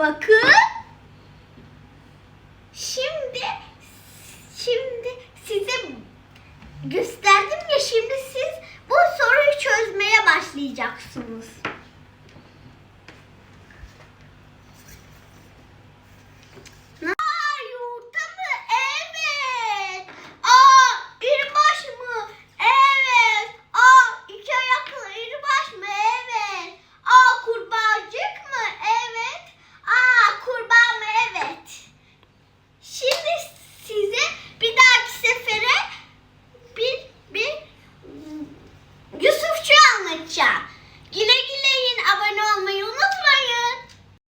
Bakın. Şimdi şimdi size gösterdim ya şimdi siz bu soruyu çözmeye başlayacaksınız.